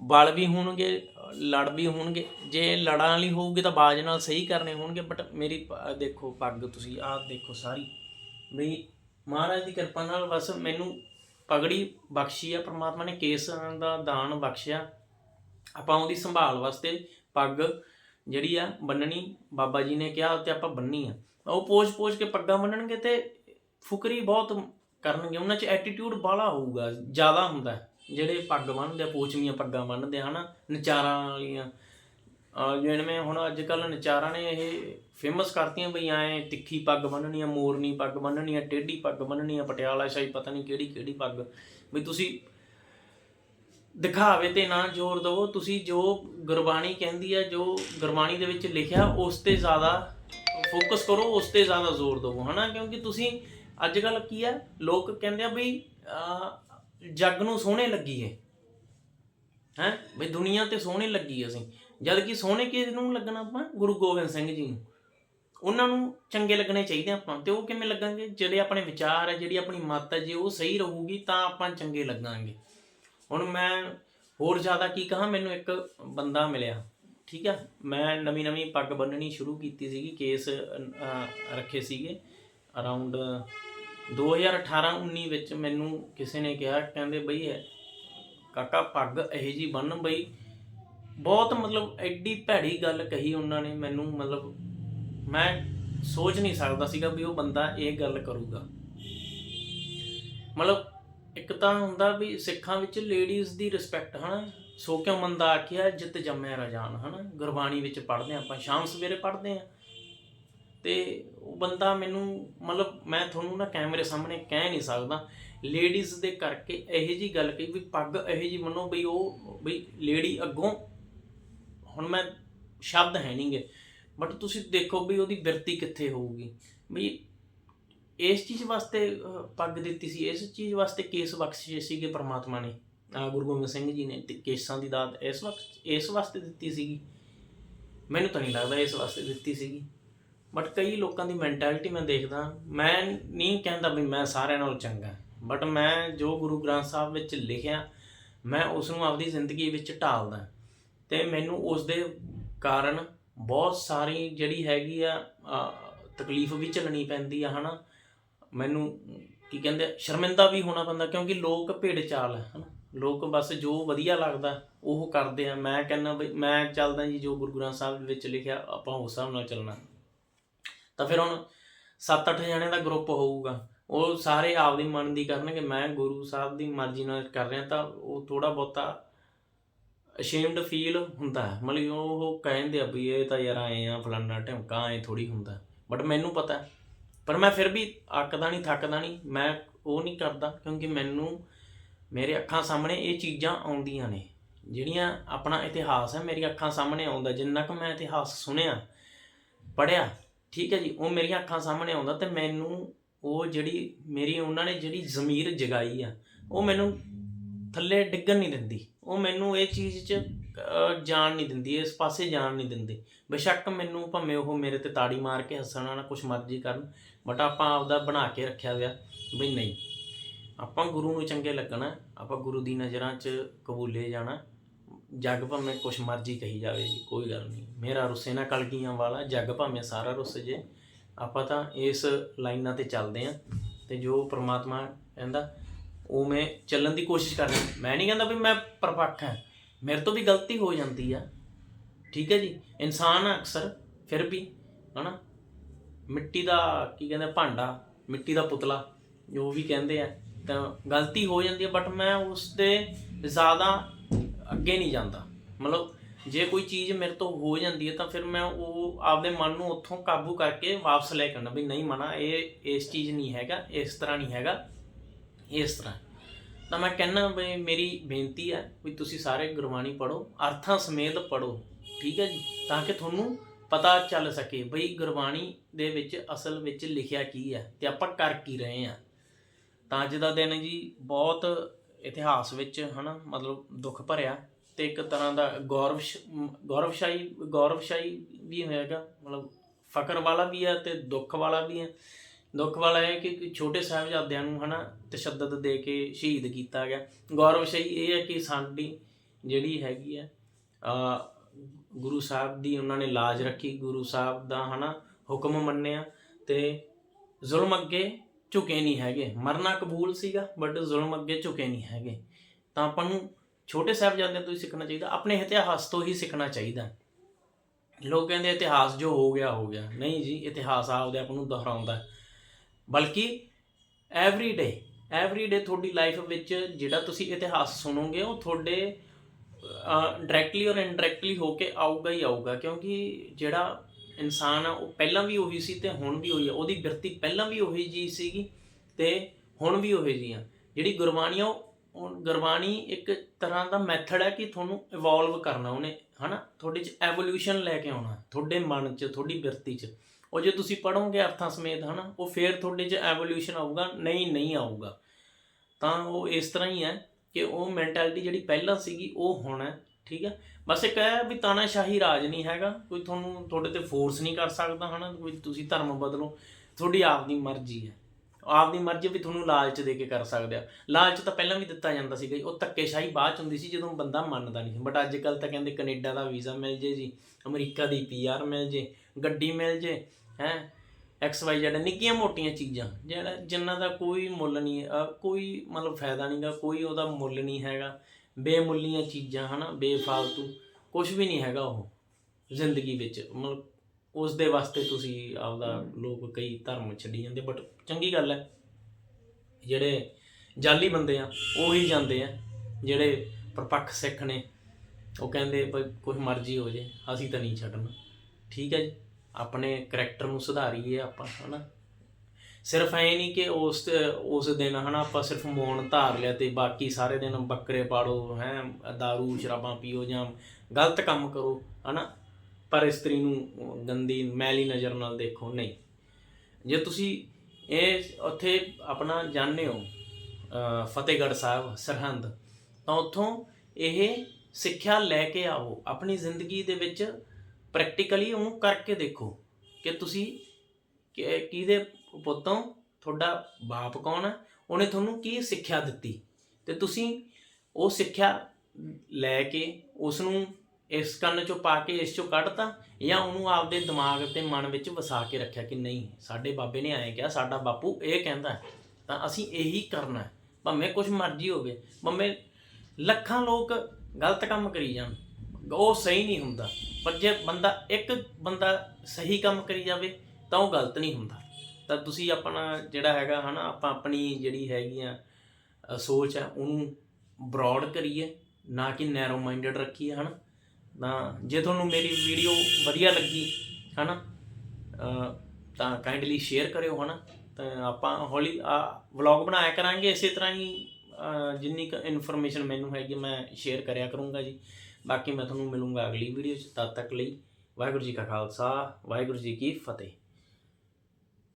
ਬਲ ਵੀ ਹੋਣਗੇ, ਲੜ ਵੀ ਹੋਣਗੇ, ਜੇ ਲੜਾਂ ਵਾਲੀ ਹੋਊਗੀ ਤਾਂ ਬਾਜ ਨਾਲ ਸਹੀ ਕਰਨੇ ਹੋਣਗੇ ਬਟ ਮੇਰੀ ਦੇਖੋ ਪੱਗ ਤੁਸੀਂ, ਆਹ ਦੇਖੋ ਸਾਰੀ। ਵੀ ਮਹਾਰਾਜ ਦੀ ਕਿਰਪਾ ਨਾਲ ਬਸ ਮੈਨੂੰ ਪਗੜੀ ਬਖਸ਼ੀ ਆ, ਪ੍ਰਮਾਤਮਾ ਨੇ ਕੇਸ ਦਾ ਦਾਨ ਬਖਸ਼ਿਆ। ਆਪਾਂ ਉਹਦੀ ਸੰਭਾਲ ਵਾਸਤੇ ਪੱਗ ਜਿਹੜੀ ਆ ਬੰਨਣੀ, ਬਾਬਾ ਜੀ ਨੇ ਕਿਹਾ ਤੇ ਆਪਾਂ ਬੰਨੀ ਆ। ਉਹ ਪੋਛ-ਪੋਛ ਕੇ ਪੱਗਾਂ ਬੰਨਣਗੇ ਤੇ ਫੁਕਰੀ ਬਹੁਤ ਕਰਨਗੇ। ਉਹਨਾਂ 'ਚ ਐਟੀਟਿਊਡ ਬਾਲਾ ਹੋਊਗਾ, ਜ਼ਿਆਦਾ ਹੁੰਦਾ ਜਿਹੜੇ ਪੱਗ ਬੰਨ੍ਹਦੇ ਆ, ਪੋਚਵੀਆਂ ਪੱਗਾਂ ਬੰਨ੍ਹਦੇ ਆ, ਹਨਾ? ਨਚਾਰਾਂ ਵਾਲੀਆਂ। ਜਿਵੇਂ ਹੁਣ ਅੱਜ ਕੱਲ ਨਚਾਰਾਂ ਨੇ ਇਹ ਫੇਮਸ ਕਰਤੀਆਂ ਬਈ, ਐ ਤਿੱਖੀ ਪੱਗ ਬੰਨਣੀ ਆ, ਮੋਰਨੀ ਪੱਗ ਬੰਨਣੀ ਆ, ਟੇਢੀ ਪੱਗ ਬੰਨਣੀ ਆ, ਪਟਿਆਲਾ ਸ਼ਾਹੀ ਪਤਾ ਨਹੀਂ ਕਿਹੜੀ ਕਿਹੜੀ ਪੱਗ। ਬਈ ਤੁਸੀਂ ਦਿਖਾਵੇ ਤੇ ਨਾ ਜ਼ੋਰ ਦਿਓ ਤੁਸੀਂ ਜੋ ਗੁਰਬਾਣੀ ਕਹਿੰਦੀ ਹੈ ਜੋ ਗੁਰਬਾਣੀ ਦੇ ਵਿੱਚ ਲਿਖਿਆ, ਉਸ ਤੇ ਜ਼ਿਆਦਾ ਫੋਕਸ ਕਰੋ, ਉਸ ਤੇ ਜ਼ਿਆਦਾ ਜ਼ੋਰ ਦਿਓ ਹਨਾ? ਕਿਉਂਕਿ ਤੁਸੀਂ ਅੱਜ ਕੱਲ ਕੀ ਹੈ ਲੋਕ ਕਹਿੰਦੇ ਆ ਵੀ ਜੱਗ ਨੂੰ ਸੋਹਣੇ ਲੱਗੀਏ ਹੈ? ਵੀ ਦੁਨੀਆ ਤੇ ਸੋਹਣੇ ਲੱਗੀ ਅਸੀਂ। ਜਦ ਕਿ ਸੋਹਣੇ ਕਿਸ ਨੂੰ ਲੱਗਣਾ ਆਪਾਂ? ਗੁਰੂ ਗੋਬਿੰਦ ਸਿੰਘ ਜੀ ਨੂੰ। ਉਹਨਾਂ ਨੂੰ ਚੰਗੇ ਲੱਗਣੇ ਚਾਹੀਦੇ ਆਪਾਂ। ਤੇ ਉਹ ਕਿਵੇਂ ਲੱਗਾਂਗੇ ਜਿਹੜੇ ਆਪਣੇ ਵਿਚਾਰ ਹੈ ਜਿਹੜੀ ਆਪਣੀ ਮੱਤ ਹੈ ਜੇ ਉਹ ਸਹੀ ਰਹੂਗੀ, ਤਾਂ ਆਪਾਂ ਚੰਗੇ ਲੱਗਾਂਗੇ। ਹੁਣ ਮੈਂ ਹੋਰ ਜ਼ਿਆਦਾ ਕੀ ਕਹਾਂ? ਮੈਨੂੰ ਇੱਕ ਬੰਦਾ ਮਿਲਿਆ। ਠੀਕ ਆ, ਮੈਂ ਨਵੀਂ ਨਵੀਂ ਪੱਗ ਬੰਨਣੀ ਸ਼ੁਰੂ ਕੀਤੀ ਸੀਗੀ, ਕੇਸ ਰੱਖੇ ਸੀਗੇ। ਅਰਾਊਂਡ 2018-19 ਵਿੱਚ ਮੈਨੂੰ ਕਿਸੇ ਨੇ ਕਿਹਾ, ਕਹਿੰਦੇ ਬਈ ਇਹ ਕਾਕਾ ਪੱਗ ਇਹੋ ਜੀ ਬੰਨ ਬਈ। ਬਹੁਤ ਮਤਲਬ ਐਡੀ ਭੈੜੀ ਗੱਲ ਕਹੀ ਉਹਨਾਂ ਨੇ ਮੈਨੂੰ, ਮਤਲਬ ਮੈਂ ਸੋਚ ਨਹੀਂ ਸਕਦਾ ਸੀਗਾ ਵੀ ਉਹ ਬੰਦਾ ਇਹ ਗੱਲ ਕਰੂਗਾ। ਮਤਲਬ ਇੱਕ ਤਾਂ ਹੁੰਦਾ ਵੀ ਸਿੱਖਾਂ ਵਿੱਚ ਲੇਡੀਜ਼ ਦੀ ਰਿਸਪੈਕਟ ਹਨਾ? ਸੋ ਕਿਉ ਮੰਦਾ ਆਖਿਆ? ਜਿਤ ਜੰਮਿਆ ਰਜਾਨ, ਹਨਾ? ਗੁਰਬਾਣੀ ਵਿੱਚ ਪੜ੍ਹਦੇ ਹਾਂ ਆਪਾਂ, ਸ਼ਾਮ ਸਵੇਰੇ ਪੜ੍ਹਦੇ ਆ ਤੇ ਉਹ ਬੰਦਾ ਮੈਨੂੰ, ਮਤਲਬ ਮੈਂ ਤੁਹਾਨੂੰ ਨਾ ਕੈਮਰੇ ਸਾਹਮਣੇ ਕਹਿ ਨਹੀਂ ਸਕਦਾ। ਲੇਡੀਜ਼ ਦੇ ਕਰਕੇ ਇਹੋ ਜੀ ਗੱਲ ਕਹੀ ਵੀ ਪੱਗ ਇਹੋ ਜੀ ਮੰਨੋ ਵੀ ਉਹ, ਬਈ ਲੇਡੀ ਅੱਗੋਂ, ਹੁਣ ਮੈਂ ਸ਼ਬਦ ਹੈ ਨਹੀਂਗੇ ਬਟ ਤੁਸੀਂ ਦੇਖੋ ਵੀ ਉਹਦੀ ਬਿਰਤੀ ਕਿੱਥੇ ਹੋਊਗੀ। ਵੀ ਇਸ ਚੀਜ਼ ਵਾਸਤੇ ਪੱਗ ਦਿੱਤੀ ਸੀ, ਇਸ ਚੀਜ਼ ਵਾਸਤੇ ਕੇਸ ਬਖਸ਼ੇ ਸੀਗੇ ਪ੍ਰਮਾਤਮਾ ਨੇ। ਗੁਰੂ ਗੋਬਿੰਦ ਸਿੰਘ ਜੀ ਨੇ ਕੇਸਾਂ ਦੀ ਦਾਤ ਇਸ ਵਕਤ, ਇਸ ਵਾਸਤੇ ਦਿੱਤੀ ਸੀਗੀ। ਮੈਨੂੰ ਤਾਂ ਨਹੀਂ ਲੱਗਦਾ ਇਸ ਵਾਸਤੇ ਦਿੱਤੀ ਸੀਗੀ। ਬਟ ਕਈ ਲੋਕਾਂ ਦੀ ਮੈਂਟੈਲਿਟੀ ਮੈਂ ਦੇਖਦਾ, ਮੈਂ ਨਹੀਂ ਕਹਿੰਦਾ ਵੀ ਮੈਂ ਸਾਰਿਆਂ ਨਾਲੋਂ ਚੰਗਾ ਬਟ ਮੈਂ ਜੋ ਗੁਰੂ ਗ੍ਰੰਥ ਸਾਹਿਬ ਵਿੱਚ ਲਿਖਿਆ, ਮੈਂ ਉਸ ਨੂੰ ਆਪਦੀ ਜ਼ਿੰਦਗੀ ਵਿੱਚ ਢਾਲਦਾ। ਤੇ ਮੈਨੂੰ ਉਸ ਦੇ ਕਾਰਨ ਬਹੁਤ ਸਾਰੀ ਜਿਹੜੀ ਹੈਗੀ ਆ ਤਕਲੀਫ ਵੀ ਝੱਲਣੀ ਪੈਂਦੀ ਆ, ਹਨਾ? ਮੈਨੂੰ ਕੀ ਕਹਿੰਦੇ ਸ਼ਰਮਿੰਦਾ ਵੀ ਹੋਣਾ ਪੈਂਦਾ, ਕਿਉਂਕਿ ਲੋਕ ਭੇਡ ਚਾਲ ਹੈ ਹਨਾ? ਲੋਕ ਬਸ ਜੋ ਵਧੀਆ ਲੱਗਦਾ, ਉਹ ਕਰਦੇ ਆ। ਮੈਂ ਕਹਿੰਦਾ ਵੀ ਮੈਂ ਚੱਲਦਾ ਜੀ, ਜੋ ਗੁਰੂ ਗ੍ਰੰਥ ਸਾਹਿਬ ਦੇ ਵਿੱਚ ਲਿਖਿਆ, ਆਪਾਂ ਉਸ ਹਿਸਾਬ ਨਾਲ ਚੱਲਣਾ। ਤਾਂ ਫਿਰ ਹੁਣ 7-8 ਜਣਿਆਂ ਦਾ ਗਰੁੱਪ ਹੋਊਗਾ। ਉਹ ਸਾਰੇ ਆਪਦੀ ਮਨ ਦੀ ਕਰਨਗੇ, ਮੈਂ ਗੁਰੂ ਸਾਹਿਬ ਦੀ ਮਰਜ਼ੀ ਨਾਲ ਕਰ ਰਿਹਾ ਤਾਂ ਉਹ ਥੋੜਾ ਬਹੁਤਾ ਅਸ਼ੇਮਡ ਫੀਲ ਹੁੰਦਾ ਹੈ। ਮਤਲਬ ਉਹ ਕਹਿੰਦੇ ਆ ਵੀ ਇਹ ਤਾਂ ਯਾਰ ਆਏ ਆ, ਫਲਾਨਾ ਢਮਕਾ ਐ ਥੋੜੀ ਹੁੰਦਾ। ਬਟ ਮੈਨੂੰ ਪਤਾ ਪਰ ਮੈਂ ਫਿਰ ਵੀ ਅੱਕਦਾ ਨਹੀਂ ਥੱਕਦਾ ਨਹੀਂ ਮੈਂ ਉਹ ਨਹੀਂ ਕਰਦਾ, ਕਿਉਂਕਿ ਮੈਨੂੰ ਮੇਰੇ ਅੱਖਾਂ ਸਾਹਮਣੇ ਇਹ ਚੀਜ਼ਾਂ ਆਉਂਦੀਆਂ ਨੇ, ਜਿਹੜੀਆਂ ਆਪਣਾ ਇਤਿਹਾਸ ਹੈ ਮੇਰੀ ਅੱਖਾਂ ਸਾਹਮਣੇ ਆਉਂਦਾ, ਜਿੰਨਾ ਕੁ ਮੈਂ ਇਤਿਹਾਸ ਸੁਣਿਆ ਪੜਿਆ ਠੀਕ ਹੈ ਜੀ, ਉਹ ਮੇਰੀਆਂ ਅੱਖਾਂ ਸਾਹਮਣੇ ਆਉਂਦਾ ਤੇ ਮੈਨੂੰ ਉਹ ਜਿਹੜੀ ਮੇਰੀ, ਉਹਨਾਂ ਨੇ ਜਿਹੜੀ ਜ਼ਮੀਰ ਜਗਾਈ ਆ, ਉਹ ਮੈਨੂੰ ਥੱਲੇ ਡਿੱਗਣ ਨਹੀਂ ਦਿੰਦੀ, ਉਹ ਮੈਨੂੰ ਇਹ ਚੀਜ਼ 'ਚ ਜਾਣ ਨਹੀਂ ਦਿੰਦੀ, ਇਸ ਪਾਸੇ ਜਾਣ ਨਹੀਂ ਦਿੰਦੀ, ਬੇਸ਼ੱਕ ਮੈਨੂੰ ਭਾਵੇਂ ਉਹ ਮੇਰੇ ਤੇ ਤਾੜੀ ਮਾਰ ਕੇ ਹੱਸਣਾ ਨਾ ਕੁਛ ਮਰਜ਼ੀ ਕਰਨ, ਬਟ ਆਪਾਂ ਆਪਦਾ ਬਣਾ ਕੇ ਰੱਖਿਆ ਹੋਇਆ ਵੀ ਨਹੀਂ। ਆਪਾਂ ਗੁਰੂ ਨੂੰ ਚੰਗੇ ਲੱਗਣਾ, ਆਪਾਂ ਗੁਰੂ ਦੀ ਨਜ਼ਰਾਂ 'ਚ ਕਬੂਲੇ ਜਾਣਾ, ਜੱਗ ਭਾਵੇਂ ਕੁਛ ਮਰਜ਼ੀ ਕਹੀ ਜਾਵੇ ਜੀ, ਕੋਈ ਗੱਲ ਨਹੀਂ। ਮੇਰਾ ਰੁੱਸੇ ਨਾ ਕਲਗੀਆਂ ਵਾਲਾ, ਜੱਗ ਭਾਵੇਂ ਸਾਰਾ ਰੁੱਸ ਜੇ। ਆਪਾਂ ਤਾਂ ਇਸ ਲਾਈਨਾਂ ਤੇ ਚੱਲਦੇ ਆਂ ਤੇ ਜੋ ਪ੍ਰਮਾਤਮਾ ਕਹਿੰਦਾ, ਉਹ ਮੈਂ ਚੱਲਣ ਦੀ ਕੋਸ਼ਿਸ਼ ਕਰਦਾ। ਮੈਂ ਨਹੀਂ ਕਹਿੰਦਾ ਵੀ ਮੈਂ ਪਰਪੱਕ ਹਾਂ ਮੇਰੇ ਤੋਂ ਵੀ ਗਲਤੀ ਹੋ ਜਾਂਦੀ ਆ। ਠੀਕ ਹੈ ਜੀ? ਇਨਸਾਨ ਆ ਅਕਸਰ, ਫਿਰ ਵੀ, ਹਨਾ? ਮਿੱਟੀ ਦਾ, ਕੀ ਕਹਿੰਦੇ ਭਾਂਡਾ, ਮਿੱਟੀ ਦਾ ਪੁਤਲਾ, ਜੋ ਵੀ ਕਹਿੰਦੇ ਆ ਤਾਂ ਗਲਤੀ ਹੋ ਜਾਂਦੀ ਹੈ ਬਟ ਮੈਂ ਉਸ 'ਤੇ ਜ਼ਿਆਦਾ ਅੱਗੇ ਨਹੀਂ ਜਾਂਦਾ। ਮਤਲਬ ਜੇ ਕੋਈ ਚੀਜ਼ ਮੇਰੇ ਤੋਂ ਹੋ ਜਾਂਦੀ ਹੈ, ਤਾਂ ਫਿਰ ਮੈਂ ਉਹ ਆਪਦੇ ਮਨ ਨੂੰ ਉੱਥੋਂ ਕਾਬੂ ਕਰਕੇ ਵਾਪਸ ਲੈ ਕੇ ਆਉਣਾ ਵੀ ਨਹੀਂ ਮਨਾ ਇਹ, ਇਸ ਚੀਜ਼ ਨਹੀਂ ਹੈਗਾ, ਇਸ ਤਰ੍ਹਾਂ ਨਹੀਂ ਹੈਗਾ, ਇਸ ਤਰ੍ਹਾਂ। ਤਾਂ ਮੈਂ ਕਹਿੰਨਾ ਵੀ ਮੇਰੀ ਬੇਨਤੀ ਹੈ ਵੀ ਤੁਸੀਂ ਸਾਰੇ ਗੁਰਬਾਣੀ ਪੜੋ ਅਰਥਾਂ ਸਮੇਤ ਪੜੋ ਠੀਕ ਹੈ ਜੀ, ਤਾਂ ਕਿ ਤੁਹਾਨੂੰ ਪਤਾ ਚੱਲ ਸਕੇ ਬਈ ਗੁਰਬਾਣੀ ਦੇ ਵਿੱਚ ਅਸਲ ਵਿੱਚ ਲਿਖਿਆ ਕੀ ਹੈ ਤੇ ਆਪਾਂ ਕਰ ਕੀ ਰਹੇ ਹਾਂ। ਤਾਂ ਅੱਜ ਦਾ ਦਿਨ ਜੀ ਬਹੁਤ ਇਤਿਹਾਸ ਵਿੱਚ ਹਨਾ, ਮਤਲਬ ਦੁੱਖ ਭਰਿਆ ਤੇ ਇੱਕ ਤਰ੍ਹਾਂ ਦਾ ਗੌਰਵ ਗੌਰਵਸ਼ਾਈ ਗੌਰਵਸ਼ਾਈ ਵੀ ਹੋਏਗਾ ਮਤਲਬ ਫਕਰ ਵਾਲਾ ਵੀ ਹੈ ਤੇ ਦੁੱਖ ਵਾਲਾ ਵੀ ਹੈ ਦੁੱਖ ਵਾਲਾ ਇਹ ਹੈ ਕਿ ਛੋਟੇ ਸਾਹਿਬਜ਼ਾਦਿਆਂ ਨੂੰ ਹਨਾ ਤਸ਼ੱਦਦ ਦੇ ਕੇ ਸ਼ਹੀਦ ਕੀਤਾ ਗਿਆ। ਗੌਰਵਸ਼ਾਈ ਇਹ ਹੈ ਕਿ ਸਾਡੀ ਜਿਹੜੀ ਹੈਗੀ ਹੈ ਅ, ਗੁਰੂ ਸਾਹਿਬ ਦੀ ਉਹਨਾਂ ਨੇ ਲਾਜ ਰੱਖੀ, ਗੁਰੂ ਸਾਹਿਬ ਦਾ ਹਨਾ ਹੁਕਮ ਮੰਨਿਆ ਤੇ ਜ਼ੁਲਮ ਅੱਗੇ ਝੁਕੇ ਨਹੀਂ ਹੈਗੇ। ਮਰਨਾ ਕਬੂਲ ਸੀਗਾ ਬਟ ਜ਼ੁਲਮ ਅੱਗੇ ਝੁਕੇ ਨਹੀਂ ਹੈਗੇ। ਤਾਂ ਆਪਾਂ ਨੂੰ ਛੋਟੇ ਸਾਹਿਬਜ਼ਾਦਿਆਂ ਤੋਂ ਹੀ ਸਿੱਖਣਾ ਚਾਹੀਦਾ, ਆਪਣੇ ਇਤਿਹਾਸ ਤੋਂ ਹੀ ਸਿੱਖਣਾ ਚਾਹੀਦਾ। ਲੋਕ ਕਹਿੰਦੇ ਇਤਿਹਾਸ ਜੋ ਹੋ ਗਿਆ ਹੋ ਗਿਆ। ਨਹੀਂ ਜੀ, ਇਤਿਹਾਸ ਆਪਦੇ ਆਪ ਨੂੰ ਦੁਹਰਾਉਂਦਾ। ਬਲਕਿ ਐਵਰੀ ਡੇ ਐਵਰੀ ਡੇ ਤੁਹਾਡੀ ਲਾਈਫ ਵਿੱਚ ਜਿਹੜਾ ਤੁਸੀਂ ਇਤਿਹਾਸ ਸੁਣੋਗੇ, ਉਹ ਤੁਹਾਡੇ ਡਾਇਰੈਕਟਲੀ ਔਰ ਇਨਡਾਇਰੈਕਟਲੀ ਹੋ ਕੇ ਆਊਗਾ ਹੀ ਆਊਗਾ। ਕਿਉਂਕਿ ਜਿਹੜਾ ਇਨਸਾਨ ਆ, ਉਹ ਪਹਿਲਾਂ ਵੀ ਉਹੀ ਸੀ ਤੇ ਹੁਣ ਵੀ ਉਹੀ ਆ। ਉਹਦੀ ਬਿਰਤੀ ਪਹਿਲਾਂ ਵੀ ਉਹੀ ਜੀ ਸੀਗੀ ਤੇ ਹੁਣ ਵੀ ਉਹੀ ਜੀ ਆ। ਜਿਹੜੀ ਗੁਰਬਾਣੀ ਆ, ਉਹ ਗੁਰਬਾਣੀ ਇੱਕ ਤਰ੍ਹਾਂ ਦਾ ਮੈਥਡ ਹੈ ਕਿ ਤੁਹਾਨੂੰ ਇਵੋਲਵ ਕਰਨਾ ਉਹਨੇ, ਹਨਾ? ਤੁਹਾਡੇ ਚ ਐਵੋਲੂਸ਼ਨ ਲੈ ਕੇ ਆਉਣਾ, ਤੁਹਾਡੇ ਮਨ ਚ, ਤੁਹਾਡੀ ਬਿਰਤੀ ਚ। ਉਹ ਜੇ ਤੁਸੀਂ ਪੜੋਗੇ ਅਰਥਾਂ ਸਮੇਤ, ਹਨਾ, ਉਹ ਫੇਰ ਤੁਹਾਡੇ ਚ ਐਵੋਲੂਸ਼ਨ ਆਊਗਾ, ਨਹੀਂ ਨਹੀਂ ਆਊਗਾ। ਤਾਂ ਉਹ ਇਸ ਤਰ੍ਹਾਂ ਹੀ ਹੈ ਕਿ ਉਹ ਮੈਂਟੈਲਿਟੀ ਜਿਹੜੀ ਪਹਿਲਾਂ ਸੀਗੀ, ਉਹ ਹੁਣ ਹੈ ਠੀਕ ਹੈ? ਬਸ ਇੱਕ ਹੈ ਵੀ ਤਾਨਾਸ਼ਾਹੀ ਰਾਜ ਨਹੀਂ ਹੈਗਾ। ਕੋਈ ਤੁਹਾਨੂੰ, ਤੁਹਾਡੇ ਤੇ ਫੋਰਸ ਨਹੀਂ ਕਰ ਸਕਦਾ ਹਨਾ ਕੋਈ ਤੁਸੀਂ ਧਰਮ ਬਦਲੋ। ਤੁਹਾਡੀ ਆਪਦੀ ਮਰਜ਼ੀ ਹੈ। ਆਪਦੀ ਮਰਜ਼ੀ ਵੀ ਤੁਹਾਨੂੰ ਲਾਲਚ ਦੇ ਕੇ ਕਰ ਸਕਦੇ ਆ। ਲਾਲਚ ਤਾਂ ਪਹਿਲਾਂ ਵੀ ਦਿੱਤਾ ਜਾਂਦਾ ਸੀਗਾ ਉਹ ਧੱਕੇਸ਼ਾਹੀ ਬਾਅਦ ਚ ਹੁੰਦੀ ਸੀ ਜਦੋਂ ਬੰਦਾ ਮੰਨਦਾ ਨਹੀਂ ਸੀ। ਬਟ ਅੱਜ ਕੱਲ ਤਾਂ ਕਹਿੰਦੇ ਕੈਨੇਡਾ ਦਾ ਵੀਜ਼ਾ ਮਿਲ ਜੇ ਜੀ। ਅਮਰੀਕਾ ਦੀ ਪੀਆਰ ਮਿਲ ਜੇ। ਗੱਡੀ ਮਿਲ ਜੇ। ਹੈ? ਐਕਸ ਵਾਈ ਜ਼ੈਡ ਨਿੱਕੀਆਂ ਮੋਟੀਆਂ ਚੀਜ਼ਾਂ। ਜਿਹੜਾ ਜਿਨ੍ਹਾਂ ਦਾ ਕੋਈ ਮੁੱਲ ਨਹੀਂ ਕੋਈ ਮਤਲਬ ਫਾਇਦਾ ਨਹੀਂਗਾ ਕੋਈ ਉਹਦਾ ਮੁੱਲ ਨਹੀਂ ਹੈਗਾ। ਬੇਮੁੱਲੀਆਂ ਚੀਜ਼ਾਂ, ਹਨਾ, ਬੇਫਾਲਤੂ ਕੁਝ ਵੀ ਨਹੀਂ ਹੈਗਾ ਉਹ ਜ਼ਿੰਦਗੀ ਵਿੱਚ। ਮਤਲਬ ਉਸ ਦੇ ਵਾਸਤੇ ਤੁਸੀਂ ਆਪਦਾ ਲੋਕ ਕਈ ਧਰਮ ਛੱਡੀ ਜਾਂਦੇ ਬਟ ਚੰਗੀ ਗੱਲ ਹੈ। ਜਿਹੜੇ ਜਾਲੀ ਬੰਦੇ ਆ, ਉਹ ਹੀ ਜਾਂਦੇ ਆ। ਜਿਹੜੇ ਪਰਪੱਖ ਸਿੱਖ ਨੇ, ਉਹ ਕਹਿੰਦੇ ਭਾਈ ਕੁਝ ਮਰਜ਼ੀ ਹੋ ਜੇ, ਅਸੀਂ ਤਾਂ ਨਹੀਂ ਛੱਡਣਾ। ਠੀਕ ਹੈ ਜੀ, ਆਪਣੇ ਕਰੈਕਟਰ ਨੂੰ ਸੁਧਾਰੀਏ ਆਪਾਂ, ਹਨਾ। ਸਿਰਫ ਐ ਨਹੀਂ ਕਿ ਉਸ ਉਸ ਦਿਨ, ਹਨਾ, ਆਪਾਂ ਸਿਰਫ ਮੌਨ ਧਾਰ ਲਿਆ ਤੇ ਬਾਕੀ ਸਾਰੇ ਦਿਨ ਬੱਕਰੇ ਪਾੜੋ, ਹੈ दारू ਸ਼ਰਾਬਾਂ ਪੀਓ ਜਾਂ ਗਲਤ ਕੰਮ ਕਰੋ, ਹਨਾ? ਪਰ ਇਸਤਰੀ ਨੂੰ ਗੰਦੀ, ਮੈਲੀ ਨਜ਼ਰ ਨਾਲ ਦੇਖੋ, ਨਹੀਂ। ਜੇ ਤੁਸੀਂ ਇਹ ਉੱਥੇ ਆਪਣਾ ਜਾਣਦੇ ਹੋ ਫਤਿਹਗੜ੍ਹ ਸਾਹਿਬ, ਸਰਹੰਦ, ਤਾਂ ਉੱਥੋਂ ਇਹ ਸਿੱਖਿਆ ਲੈ ਕੇ ਆਓ। ਆਪਣੀ ਜ਼ਿੰਦਗੀ ਦੇ ਵਿੱਚ ਪ੍ਰੈਕਟੀਕਲੀ ਉਹਨੂੰ ਕਰਕੇ ਦੇਖੋ ਕਿ ਤੁਸੀਂ ਕਿ- ਕਿਹਦੇ ਪੁੱਤੋਂ, ਤੁਹਾਡਾ ਬਾਪ ਕੌਣ ਹੈ? ਉਹਨੇ ਤੁਹਾਨੂੰ ਕੀ ਸਿੱਖਿਆ ਦਿੱਤੀ? ਤੇ ਤੁਸੀਂ ਉਹ ਸਿੱਖਿਆ ਲੈ ਕੇ ਉਸ ਨੂੰ ਇਸ ਕੰਨ ਚੋਂ ਪਾ ਕੇ ਇਸ ਚੋਂ ਕੱਢਤਾ ਜਾਂ ਉਹਨੂੰ ਆਪਦੇ ਦਿਮਾਗ ਤੇ ਮਨ ਵਿੱਚ ਵਸਾ ਕੇ ਰੱਖਿਆ ਕਿ ਨਹੀਂ, ਸਾਡੇ ਬਾਬੇ ਨੇ ਐਂ ਕਿਹਾ, ਸਾਡਾ ਬਾਪੂ ਇਹ ਕਹਿੰਦਾ ਤਾਂ ਅਸੀਂ ਇਹੀ ਕਰਨਾ ਹੈ। ਭਾਵੇਂ ਕੁਝ ਮਰਜ਼ੀ ਹੋਵੇ, ਭਾਵੇਂ ਲੱਖਾਂ ਲੋਕ ਗਲਤ ਕੰਮ ਕਰੀ ਜਾਣ, ਉਹ ਸਹੀ ਨਹੀਂ ਹੁੰਦਾ। ਪਰ ਜੇ ਬੰਦਾ ਇੱਕ ਬੰਦਾ ਸਹੀ ਕੰਮ ਕਰੀ ਜਾਵੇ, ਤਾਂ ਉਹ ਗਲਤ ਨਹੀਂ ਹੁੰਦਾ। ਤਾਂ ਤੁਸੀਂ ਆਪਣਾ ਜਿਹੜਾ ਹੈਗਾ ਹਨਾ ਆਪਾਂ ਆਪਣੀ ਜਿਹੜੀ ਹੈਗੀ ਆ ਸੋਚ ਆ ਉਹਨੂੰ ਬ੍ਰੌਡ ਕਰੀਏ ਨਾ ਕਿ ਨੈਰੋ ਮਾਈਂਡਡ ਰੱਖੀਏ ਹਨਾ। ਤਾਂ ਜੇ ਤੁਹਾਨੂੰ ਮੇਰੀ ਵੀਡੀਓ ਵਧੀਆ ਲੱਗੀ ਹਨਾ ਅ, ਤਾਂ ਕਾਈਂਡਲੀ ਸ਼ੇਅਰ ਕਰਿਓ ਹਨਾ। ਤਾਂ ਆਪਾਂ ਹੌਲੀ ਆ ਵਲੌਗ ਬਣਾਇਆ ਕਰਾਂਗੇ ਇਸੇ ਤਰ੍ਹਾਂ ਹੀ ਜਿੰਨੀ ਕੁ ਇਨਫੋਰਮੇਸ਼ਨ ਮੈਨੂੰ ਹੈਗੀ ਮੈਂ ਸ਼ੇਅਰ ਕਰਿਆ ਕਰੂੰਗਾ ਜੀ। ਬਾਕੀ ਮੈਂ ਤੁਹਾਨੂੰ ਮਿਲੂੰਗਾ ਅਗਲੀ ਵੀਡੀਓ 'ਚ। ਤਦ ਤੱਕ ਲਈ ਵਾਹਿਗੁਰੂ ਜੀ ਕਾ ਖਾਲਸਾ ਵਾਹਿਗੁਰੂ ਜੀ ਕੀ ਫਤਿਹ।